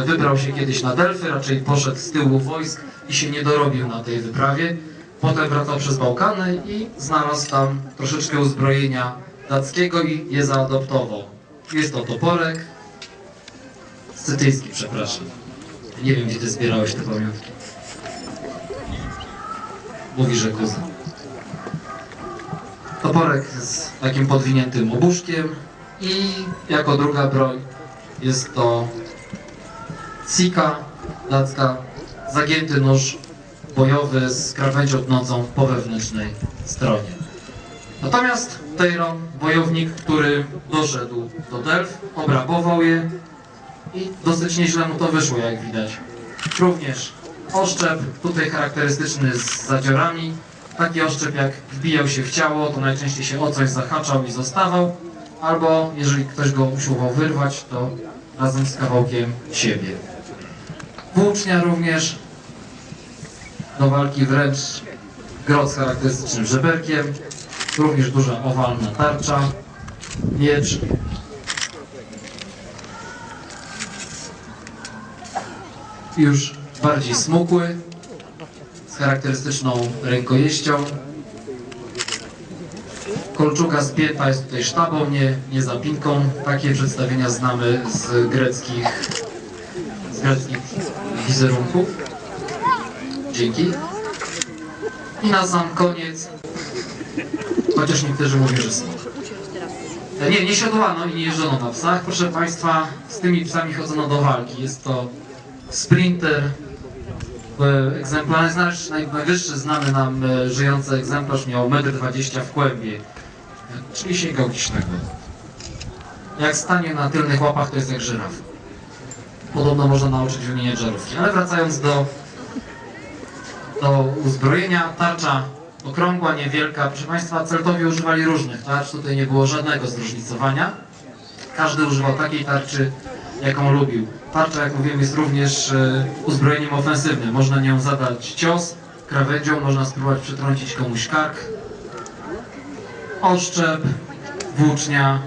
Wybrał się kiedyś na Delfy, raczej poszedł z tyłu wojsk i się nie dorobił na tej wyprawie. Potem wracał przez Bałkany i znalazł tam troszeczkę uzbrojenia dackiego i je zaadoptował. Jest to toporek. Scytyjski, przepraszam. Nie wiem, gdzie ty zbierałeś te pamiątki. Mówi, że kuzyn. Toporek z takim podwiniętym obuszkiem i jako druga broń jest to sika dacka, zagięty nóż bojowy z krawędzią tnącą po wewnętrznej stronie. Natomiast Teyron, wojownik, który doszedł do Delf, obrabował je i dosyć nieźle mu to wyszło, jak widać. Również oszczep, tutaj charakterystyczny z zadziorami. Taki oszczep jak wbijał się w ciało, to najczęściej się o coś zahaczał i zostawał, albo jeżeli ktoś go usiłował wyrwać, to razem z kawałkiem siebie. Włócznia również do walki wręcz grot z charakterystycznym żeberkiem, również duża owalna tarcza, miecz, już bardziej smukły, z charakterystyczną rękojeścią. Kolczuga spięta jest tutaj sztabą, nie, nie zapinką. Takie przedstawienia znamy z greckich, z greckich wizerunków. Dzięki. I na sam koniec, chociaż niektórzy mówią, że smok. E, Nie, nie siodłano i nie jeżdżono na psach. Proszę Państwa, z tymi psami chodzono do walki. Jest to sprinter, e, egzemplarz, naj- najwyższy znany nam e, żyjący egzemplarz miał 1,20 m w kłębie, czyli sięgał kisznego. Jak stanie na tylnych łapach, to jest jak żyraf. Podobno można nauczyć wymieniać żarówki. Ale wracając do, do uzbrojenia, tarcza okrągła, niewielka. Proszę Państwa, Celtowi używali różnych tarcz, tutaj nie było żadnego zróżnicowania. Każdy używał takiej tarczy, jaką lubił. Tarcza, jak mówiłem, jest również e, uzbrojeniem ofensywnym. Można nią zadać cios, krawędzią, można spróbować przetrącić komuś kark. Oszczep, włócznia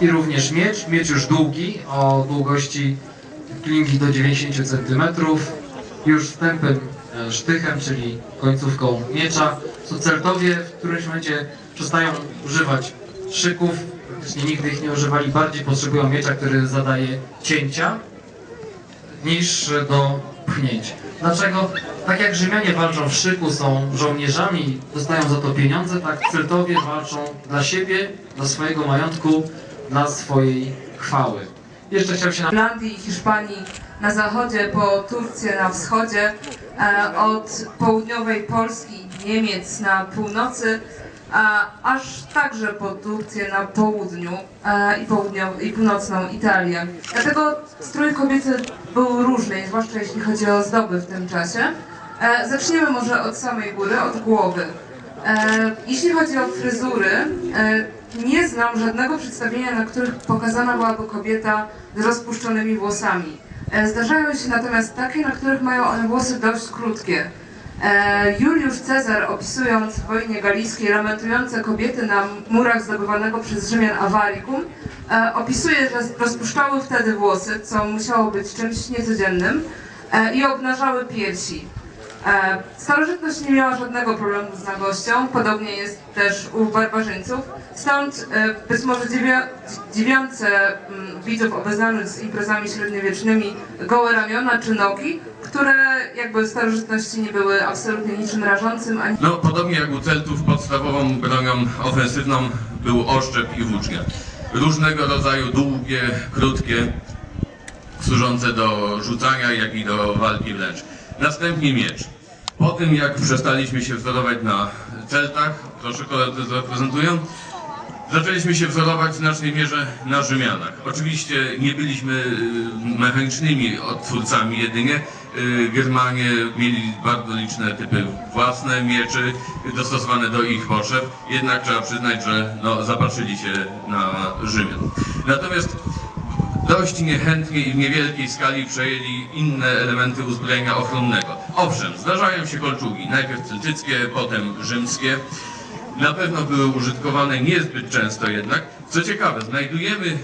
i również miecz. Miecz już długi, o długości klingi do 90 cm. Już z tępym e, sztychem, czyli końcówką miecza. Suceltowie w którymś momencie przestają używać szyków, praktycznie nigdy ich nie używali, bardziej potrzebują miecza, który zadaje cięcia, niż do pchnięć. Dlaczego? Tak jak Rzymianie walczą w szyku, są żołnierzami, dostają za to pieniądze, tak Celtowie walczą dla siebie, dla swojego majątku, dla swojej chwały. Jeszcze chciałem się na... Irlandii i Hiszpanii na zachodzie, po Turcję na wschodzie, e, od południowej Polski Niemiec na północy, a aż także po Turcję na południu e, i, południow- i północną Italię. Dlatego strój kobiety był różny, zwłaszcza jeśli chodzi o zdoby w tym czasie. E, zaczniemy może od samej góry, od głowy. E, jeśli chodzi o fryzury, e, nie znam żadnego przedstawienia, na których pokazana byłaby kobieta z rozpuszczonymi włosami. E, zdarzają się natomiast takie, na których mają one włosy dość krótkie. E, Juliusz Cezar, opisując w wojnie galijskiej lamentujące kobiety na murach zdobywanego przez Rzymian Avaricum, e, opisuje, że rozpuszczały wtedy włosy, co musiało być czymś niecodziennym, i obnażały piersi. E, Starożytność nie miała żadnego problemu z nagością, podobnie jest też u barbarzyńców. Stąd e, być może dziwiące mm, widzów obeznanych z imprezami średniowiecznymi gołe ramiona czy nogi, które jakby w starożytności nie były absolutnie niczym rażącym, ani No, podobnie jak u Celtów, podstawową bronią ofensywną był oszczep i włócznia. Różnego rodzaju długie, krótkie, służące do rzucania, jak i do walki wręcz. Następnie miecz. Po tym, jak przestaliśmy się wzorować na Celtach, proszę koledzy zaprezentują, zaczęliśmy się wzorować w znacznej mierze na Rzymianach. Oczywiście nie byliśmy y, mechanicznymi odtwórcami jedynie. Y, Germanie mieli bardzo liczne typy własne mieczy dostosowane do ich potrzeb, jednak trzeba przyznać, że no, zapatrzyli się na Rzymian. Natomiast dość niechętnie i w niewielkiej skali przejęli inne elementy uzbrojenia ochronnego. Owszem, zdarzają się kolczugi, najpierw celtyckie, potem rzymskie. Na pewno były użytkowane niezbyt często jednak. Co ciekawe, znajdujemy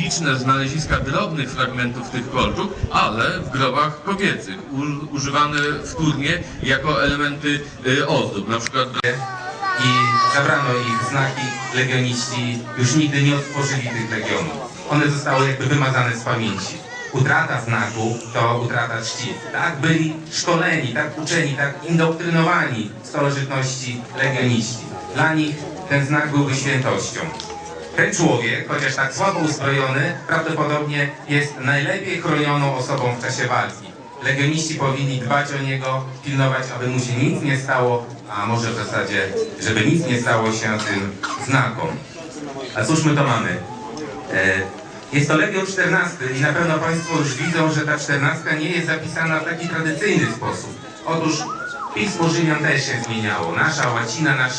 liczne znaleziska drobnych fragmentów tych kolczuk, ale w grobach kobiecych, używane wtórnie jako elementy y, ozdób, na przykład i zabrano ich znaki, legioniści już nigdy nie otworzyli tych legionów. One zostały jakby wymazane z pamięci. Utrata znaku to utrata czci. Tak byli szkoleni, tak uczeni, tak indoktrynowani starożytności legioniści. Dla nich ten znak byłby świętością. Ten człowiek, chociaż tak słabo uzbrojony, prawdopodobnie jest najlepiej chronioną osobą w czasie walki. Legioniści powinni dbać o niego, pilnować, aby mu się nic nie stało, a może w zasadzie, żeby nic nie stało się tym znakom. A cóż my to mamy? E, Jest to Legion 14 i na pewno Państwo już widzą, że ta 14 nie jest zapisana w taki tradycyjny sposób. Otóż Pismo Rzymian też się zmieniało. Nasza łacina, nasz,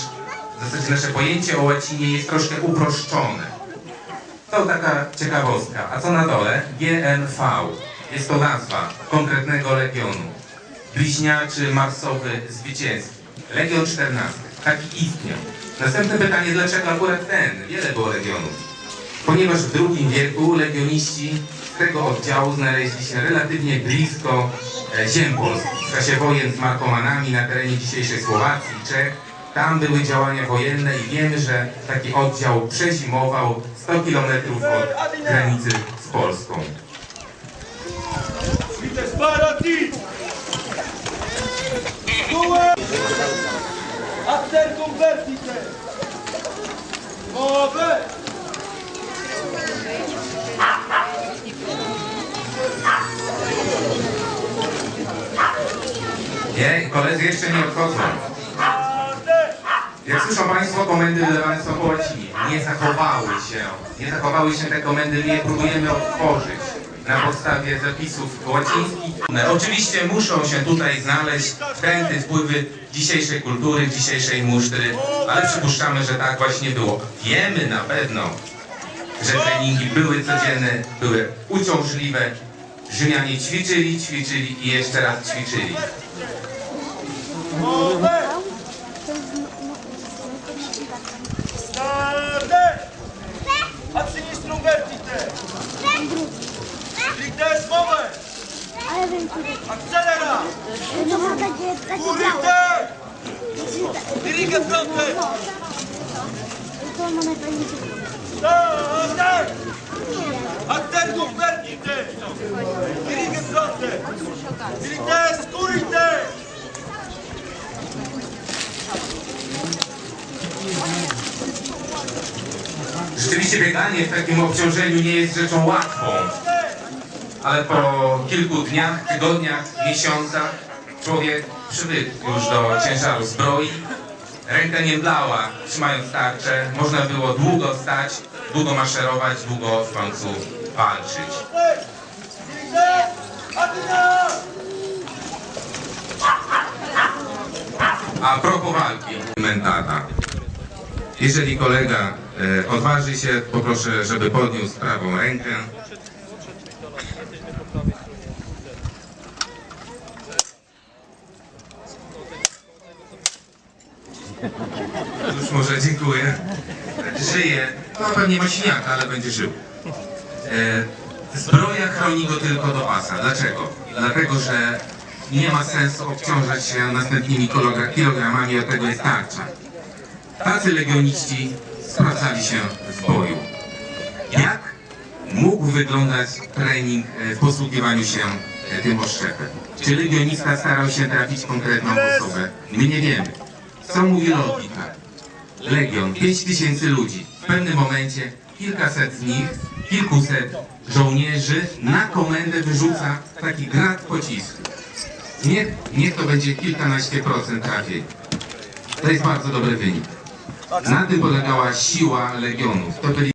w zasadzie nasze pojęcie o łacinie jest troszkę uproszczone. To taka ciekawostka. A co na dole? GNV. Jest to nazwa konkretnego legionu. Bliźniaczy marsowy zwycięski. Legion 14. Taki istniał. Następne pytanie, dlaczego akurat ten? Wiele było legionów. Ponieważ w II wieku legioniści tego oddziału znaleźli się relatywnie blisko e, ziem polskich. W czasie wojen z Markomanami na terenie dzisiejszej Słowacji Czech. Tam były działania wojenne i wiemy, że taki oddział przezimował 100 km od granicy z Polską. After convertite! Move! Nie, koledzy jeszcze nie odchodzą. Jak słyszą Państwo, komendy wydawane są po łacinie. Nie zachowały się. Nie zachowały się te komendy, my je próbujemy odtworzyć na podstawie zapisów łacińskich. Oczywiście muszą się tutaj znaleźć wkręty, wpływy dzisiejszej kultury, dzisiejszej musztry, ale przypuszczamy, że tak właśnie było. Wiemy na pewno, że treningi były codzienne, były uciążliwe. Rzymianie ćwiczyli, ćwiczyli i jeszcze raz ćwiczyli. Move! Ade! A sinistrum vertite! Lites move! Ale wiem, który. Accelera! To ma takie, takie białe. Curite! Dirige fronte! To ma najfajniejsze. Ade! Attendum vertite! Dirige fronte! Lites curite! Rzeczywiście bieganie w takim obciążeniu nie jest rzeczą łatwą, ale po kilku dniach, tygodniach, miesiącach człowiek przywykł już do ciężaru zbroi. Ręka nie mdlała, trzymając tarczę. Można było długo stać, długo maszerować, długo w końcu walczyć. A propos walki, mentata. Jeżeli kolega e, odważy się, poproszę, żeby podniósł prawą rękę. Już może dziękuję. Żyje. No pewnie ma siniaka, ale będzie żył. E, zbroja chroni go tylko do pasa. Dlaczego? Dlatego, że nie ma sensu obciążać się następnymi kilogra- kilogramami, od tego jest tarcza. Tacy legioniści sprawdzali się w boju. Jak mógł wyglądać trening e, w posługiwaniu się e, tym oszczepem? Czy legionista starał się trafić konkretną osobę? My nie wiemy. Co mówi logika? Legion, 5 tysięcy ludzi. W pewnym momencie kilkaset z nich, kilkuset żołnierzy na komendę wyrzuca taki grad pocisku. Niech, niech to będzie kilkanaście procent trafień. To jest bardzo dobry wynik. Na tym polegała siła legionów. To byli